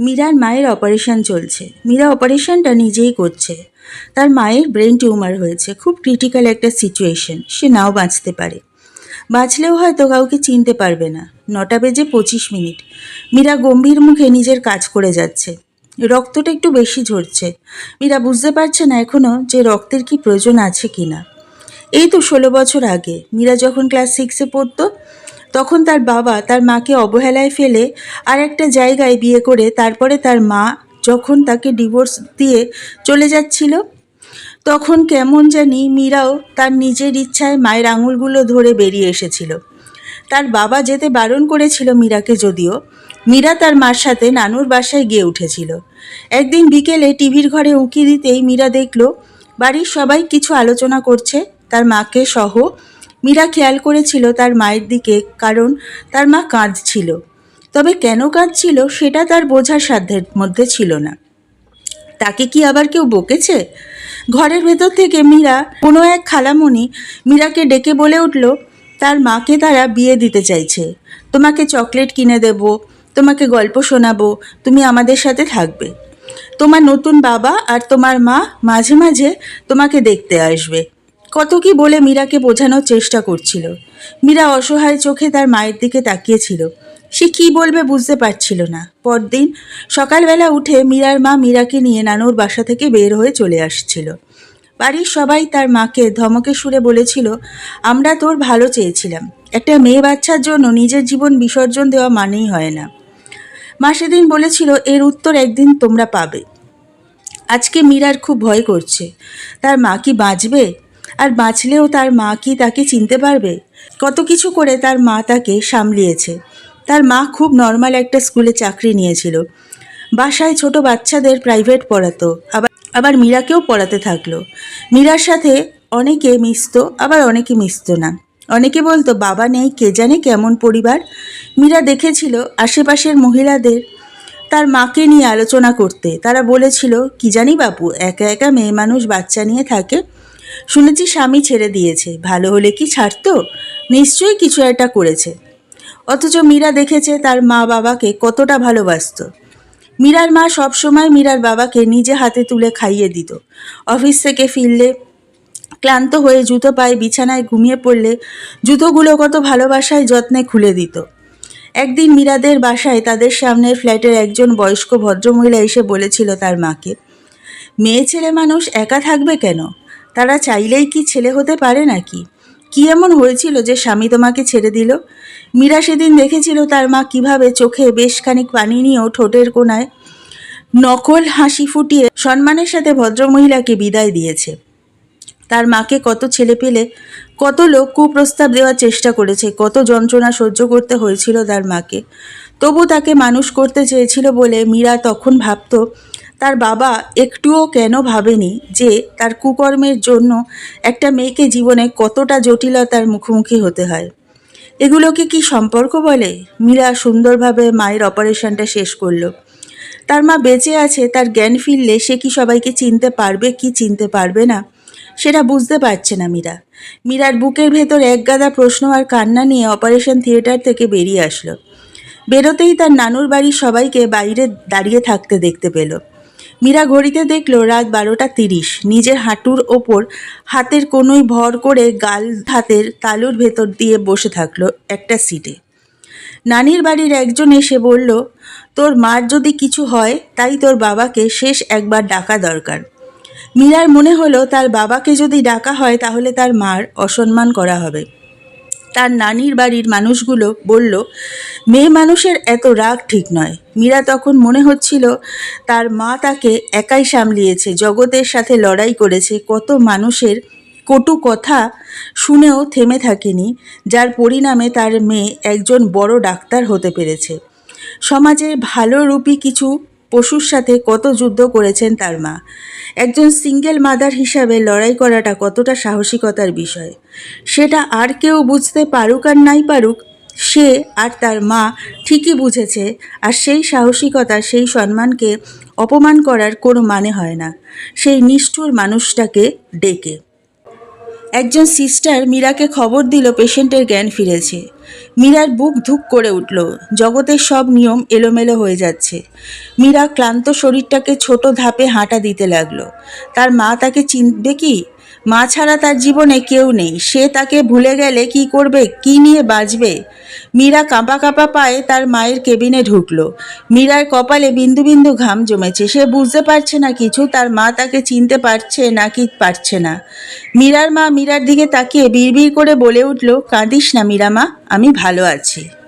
মীরার মায়ের অপারেশন চলছে। মীরা অপারেশনটা নিজেই করছে। তার মায়ের ব্রেন টিউমার হয়েছে। খুব ক্রিটিক্যাল একটা সিচুয়েশন। সে নাও বাঁচতে পারে। বাঁচলেও হয়তো কাউকে চিনতে পারবে না। নটা বেজে পঁচিশ মিনিট। মীরা গম্ভীর মুখে নিজের কাজ করে যাচ্ছে। রক্তটা একটু বেশি ঝরছে। মীরা বুঝতে পারছে না এখনও যে রক্তের কি প্রয়োজন আছে কি না এই তো ষোলো বছর আগে। মীরা যখন ক্লাস সিক্সে পড়তো তখন তার বাবা তার মাকে অবহেলায় ফেলে আর একটা জায়গায় বিয়ে করে তারপরে তার মা যখন তাকে ডিভোর্স দিয়ে চলে যাচ্ছিল, তখন কেমন জানি মীরাও তার নিজের ইচ্ছায় মায়ের আঙুলগুলো ধরে বেরিয়ে এসেছিল। তার বাবা যেতে বারণ করেছিল মীরাকে যদিও। মীরা তার মার সাথে নানুর বাসায় গিয়ে উঠেছিল। একদিন বিকেলে টিভির ঘরে উঁকি দিতেই মীরা দেখল, বাড়ির সবাই কিছু আলোচনা করছে। তার মাকে সহ। মীরা খেয়াল করেছিল তার মায়ের দিকে, কারণ তার মা কাঁদছিল। তবে কেন কাঁদছিল সেটা তার বোঝার সাধ্যের মধ্যে ছিল না। তাকে কি আবার কেউ বকেছে? ঘরের ভেতর থেকে মীরা কোনো এক খালামণি মীরাকে ডেকে বলে উঠল, তার মাকে তারা বিয়ে দিতে চাইছে। তোমাকে চকলেট কিনে দেব, তোমাকে গল্প শোনাবো, তুমি আমাদের সাথে থাকবে। তোমার নতুন বাবা আর তোমার মা মাঝে মাঝে তোমাকে দেখতে আসবে। কত কি বলে মীরাকে বোঝানোর চেষ্টা করছিল। মীরা অসহায় চোখে তার মায়ের দিকে তাকিয়েছিল। সে কি বলবে বুঝতে পারছিল না। পরদিন সকালবেলা উঠে মীরার মা মীরাকে নিয়ে নানুর বাসা থেকে বের হয়ে চলে আসছিল। বাড়ির সবাই তার মাকে ধমকে সুরে বলেছিল, আমরা তোর ভালো চেয়েছিলাম। একটা মেয়ে বাচ্চার জন্য নিজের জীবন বিসর্জন দেওয়া মানেই হয় না। মা সেদিন বলেছিল, এর উত্তর একদিন তোমরা পাবে। আজকে মীরার খুব ভয় করছে। তার মা কি বাঁচবে? আর বাঁচলেও তার মা কি তাকে চিনতে পারবে? কত কিছু করে তার মা তাকে সামলিয়েছে। তার মা খুব নর্মাল একটা স্কুলে চাকরি নিয়েছিল। বাসায় ছোট বাচ্চাদের প্রাইভেট পড়াতো, আবার আবার মীরাকেও পড়াতে থাকল। মীরার সাথে অনেকে মিশতো, আবার অনেকে মিশতো না। অনেকে বলতো, বাবা নেই, কে জানে কেমন পরিবার? মীরা দেখেছিল আশেপাশের মহিলাদের তার মাকে নিয়ে আলোচনা করতে। তারা বলেছিল, কি জানি বাপু, একা একা মেয়ে মানুষ বাচ্চা নিয়ে থাকে শুনেছি স্বামী ছেড়ে দিয়েছে। ভালো হলে কি ছাড়তো? নিশ্চয়ই কিছু একটা করেছে। অথচ মীরা দেখেছে তার মা বাবাকে কতটা ভালোবাসতো। মীরার মা সবসময় মীরার বাবাকে নিজে হাতে তুলে খাইয়ে দিত। অফিস থেকে ফিরলে ক্লান্ত হয়ে জুতো পায়ে বিছানায় ঘুমিয়ে পড়লে জুতোগুলো কত ভালোবাসায় যত্নে খুলে দিত। একদিন মীরাদের বাসায় তাদের সামনের ফ্ল্যাটের একজন বয়স্ক ভদ্রমহিলা এসে বলেছিল তার মাকে, মেয়ে ছেলে মানুষ একা থাকবে কেন? তারা চাইলেই কি ছেলে হতে পারে নাকি? কি এমন হয়েছিল যে স্বামী তোমাকে ছেড়ে দিল? মীরা সেদিন দেখেছিল তার মা কীভাবে চোখে বেশ খানিক পানি নিয়েও ঠোঁটের কোনায় নকল হাসি ফুটিয়ে সম্মানের সাথে ভদ্রমহিলাকে বিদায় দিয়েছে। তার মাকে কত ছেলে পেলে, কত লোক কুপ্রস্তাব দেওয়ার চেষ্টা করেছে, কত যন্ত্রণা সহ্য করতে হয়েছিল তার মাকে। তবু তাকে মানুষ করতে চেয়েছিল বলে মীরা তখন ভাবত তার বাবা একটুও কেন ভাবেনি যে তার কুকর্মের জন্য একটা মেয়েকে জীবনে কতটা জটিলতার মুখোমুখি হতে হয়? এগুলোকে কি সম্পর্ক বলে? মীরা সুন্দরভাবে মায়ের অপারেশনটা শেষ করল। তার মা বেঁচে আছে, তার জ্ঞান ফিরলে সে কি সবাইকে চিনতে পারবে, কি চিনতে পারবে না, সেটা বুঝতে পারছে না মীরা। মীরার বুকের ভেতর এক গাদা প্রশ্ন আর কান্না নিয়ে অপারেশন থিয়েটার থেকে বেরিয়ে আসলো। বেরোতেই তার নানুর বাড়ির সবাইকে বাইরে দাঁড়িয়ে থাকতে দেখতে পেল। মীরা ঘড়িতে দেখল রাত বারোটা তিরিশ। নিজের হাঁটুর ওপর হাতের কোনোই ভর করে গাল হাতের তালুর ভেতর দিয়ে বসে থাকল একটা সিটে নানির বাড়ির একজন এসে বলল, তোর মার যদি কিছু হয়, তাই তোর বাবাকে শেষ একবার ডাকা দরকার। মীরার মনে হলো, তার বাবাকে যদি ডাকা হয়, তাহলে তার মার অসম্মান করা হবে। তার নানির বাড়ির মানুষগুলো বলল, মেয়ে মানুষের এত রাগ ঠিক নয়। মীরা তখন মনে হচ্ছিল, তার মা তাকে একাই সামলিয়েছে, জগতের সাথে লড়াই করেছে, কত মানুষের কটু কথা শুনেও থেমে থাকেনি, যার পরিণামে তার মেয়ে একজন বড় ডাক্তার হতে পেরেছে। সমাজের ভালো রূপী কিছু পশুর সাথে কত যুদ্ধ করেছেন তার মা। একজন সিঙ্গেল মাদার হিসাবে লড়াই করাটা কতটা সাহসিকতার বিষয়। সেটা আর কেউ বুঝতে পারুক আর নাই পারুক, সে আর তার মা ঠিকই বুঝেছে আর সেই সাহসিকতা, সেই সম্মানকে অপমান করার কোনো মানে হয় না। সেই নিষ্ঠুর মানুষটাকে ডেকে। একজন সিস্টার মীরাকে খবর দিল পেশেন্টের জ্ঞান ফিরেছে। মীরার বুক ধুক করে উঠল। জগতের সব নিয়ম এলোমেলো হয়ে যাচ্ছে। মীরা ক্লান্ত শরীরটাকে ছোট ধাপে হাঁটা দিতে লাগল। তার মা তাকে চিনবে কি? মা ছাড়া তার জীবনে কেউ নেই। সে তাকে ভুলে গেলে কি করবে, কি নিয়ে বাঁচবে? মীরা কাঁপা কাঁপা পায়ে তার মায়ের কেবিনে ঢুকলো। মীরার কপালে বিন্দু বিন্দু ঘাম জমেছে। সে বুঝতে পারছে না কিছু, তার মা তাকে চিনতে পারছে নাকি পারছে না। মীরার মা মীরার দিকে তাকিয়ে বিড়বিড় করে বলে উঠল, কাঁদিস না মীরা মা, আমি ভালো আছি।